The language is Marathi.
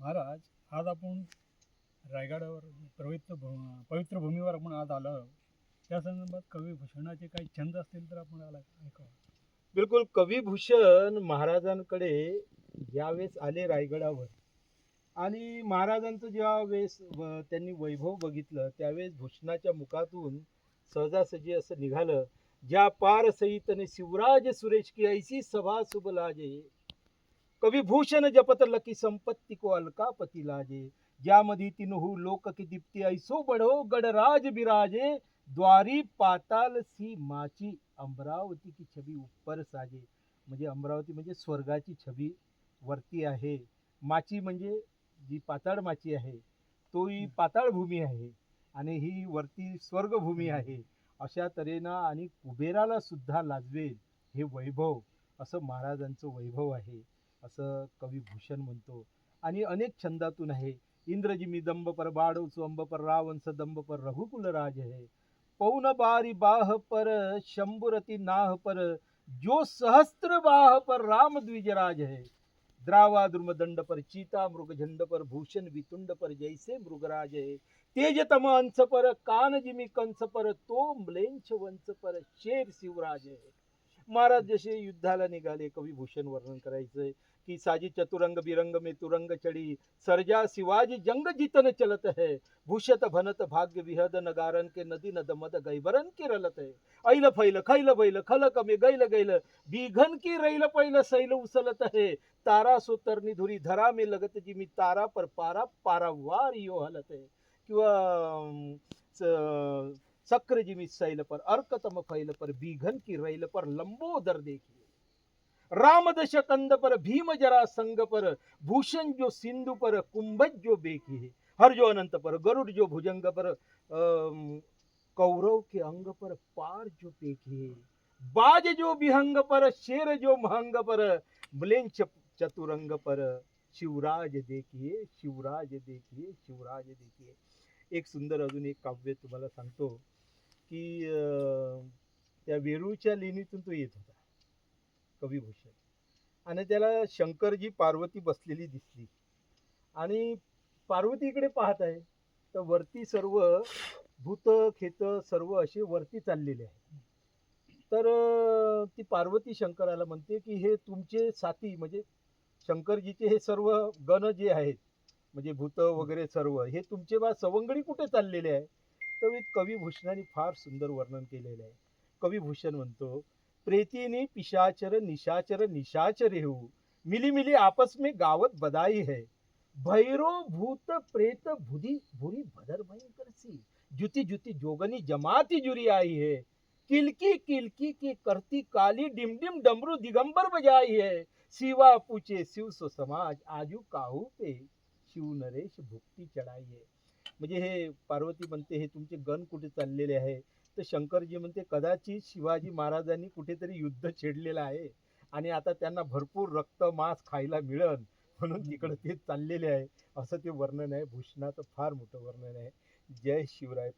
महाराज आज आपण रायगडावर पवित्र भू- पवित्र भूमीवर आपण आज आलो आहोत. त्या संदर्भात कवी भूषणाचे काही छंद असतील तर आपण आला ऐकावं. बिलकुल कविभूषण महाराजांकडे ज्यावेळेस आले रायगडावर. आणि महाराजांचं जेव्हा वेळेस त्यांनी वैभव बघितलं त्यावेळेस भूषणाच्या मुखातून सहजासहजी असं निघालं. ज्या पार सहितने शिवराज सुरेश की ऐसी सभा सुबलाजे कविभूषण जपत लकी संपत्ती को अलकापती लाजे। ज्यामध्ये तिनहू लोक की दीप्ती ऐसो बढो गडराज बिराजे। द्वारी पाताल सी माची अमरावती की छबी उप्पर साजे। म्हणजे अमरावती म्हणजे स्वर्गाची छबी वरती आहे. माची म्हणजे जी पाताळ माची आहे तो ही. पाताळ भूमी आहे आणि ही वरती स्वर्गभूमी आहे. अशा तऱ्हेनं आणि कुबेराला सुद्धा लाजवेल हे वैभव असं महाराजांचं वैभव आहे. असं कवी भूषण म्हणतो. आणि अनेक छंदातून आहे. इंद्रजिमी दंब पर बाडो स्वंब पर रावण सदंब पर रघुकुल राज है. पौन बारी बाह पर शंभुरती नाह पर जो सहस्त्र बाह पर राम द्विजराज है. द्रावा द्रुमदंड पर चीता मृग झंड पर भूषण वितुंड पर जैसे मृगराज है. तेज तम अंश पर कान जिमी कंस पर तो म्लेंछ वंश पर शेर शिवराज है. महाराज जसे युद्धाला निघाले कवी भूषण वर्णन करायचंय की साजी चतुरंग बिरंग में तुरंग चढ़ी सरजा शिवाजी जंग जीतन चलत है भूषत भनत भाग्य विहद नगारन के नदी नद मद गैबरन के रलत है। ऐल फैल खैल बैल खलक कमे गैल गैल बीघन की रैल पैल सैल उसलत है। तारा सो तरनी धुरी धरा में लगत जी मी तारा पर पारा पारा वार यो हलत है। किंवा सक्र जी मी सैल पर, अर्कतम फैल पर, बीघन की रैल पर, लंबोदर देखिए। रामदश कंद पर भीम जरा संग पर, भूषण जो सिंधु पर, कुंभज जो बेकी है हर जो अनंत पर, गरुड़ जो भुजंग पर कौरव के अंग पर, पार जो पेकी है बाज जो विहंग पर, शेर जो महंग पर म्लेंच चतुरंग पर, शिवराज देखिए शिवराज देखिए शिवराज देखिए। एक सुंदर अजून एक काव्य तुम्हाला सांगतो। की त्या वेरूळच्या लेणीतून तो येत होता. कविभूषण आणि त्याला शंकरजी पार्वती बसलेली दिसली. आणि पार्वती इकडे पाहत आहे. तर वरती सर्व भूत खेत सर्व असे वरती चाललेले आहे तर ती पार्वती शंकराला म्हणते की हे तुमचे साथी म्हणजे शंकरजीचे हे सर्व गण जे आहेत म्हणजे भूत वगैरे सर्व हे तुमचे बा सवंगडी कुठे चाललेले आहे मी कविभूषणाने फार सुंदर वर्णन केलेलं आहे. कविभूषण म्हणतो, प्रेतीने पिशाचर निशाचर निशाचर हो मिली मिली आपस में गावत बदाई है. भैरो भूत प्रेत भुदी भुरी भदर भयंकर सी जुती जुती जोगनी जमाती जुरी आई है. किलकी किलकी की करती काली डिम डिम डमरू दिगंबर बजाई है. शिवा पूछे शिव सो समाज, आजू काहू पे, शिव नरेश भुक्ति चढाई आहे म्हणजे हे पार्वती म्हणते हे तुमचे गण कुठे चाललेले आहे? तर शंकरजी म्हणते कदाचित शिवाजी महाराजांनी कुठेतरी युद्ध छेडलेलं आहे आणि आता त्यांना भरपूर रक्त मांस खायला मिळन म्हणून तिकडे ते चाललेले आहे. असं ते वर्णन आहे. भूषणाचं फार मोठं वर्णन आहे. जय शिवराय.